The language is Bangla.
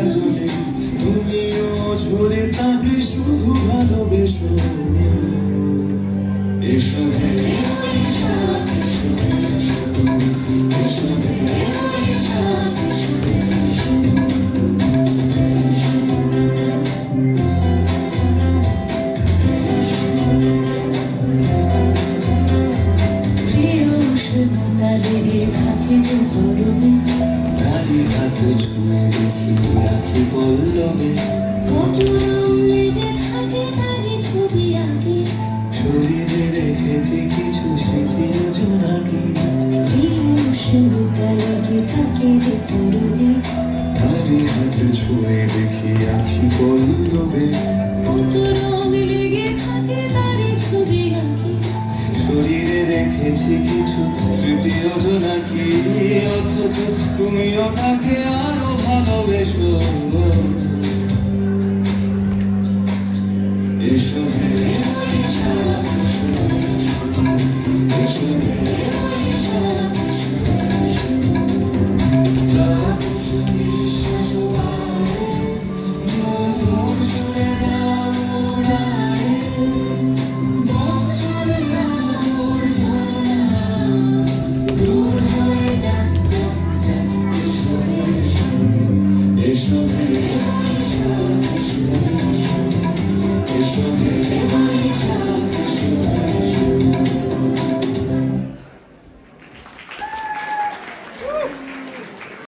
কাজলে তুমিও ঝরে তাকে শুধু ভালোবেসো। এসো এসো হে প্রিয় হাত শরীরে রেখেছি কিছু স্মৃতি জোনাকি প্রিয় উষ্ণতা লেগে থাকে যে তরুণী ছুঁয়ে দেখি আখি পল্লবে শরীরে রেখেছি কিছু স্মৃতি জোনাকি অথচ তুমিও তাকে আরও ভালোবেসো। এসো হে এসো হে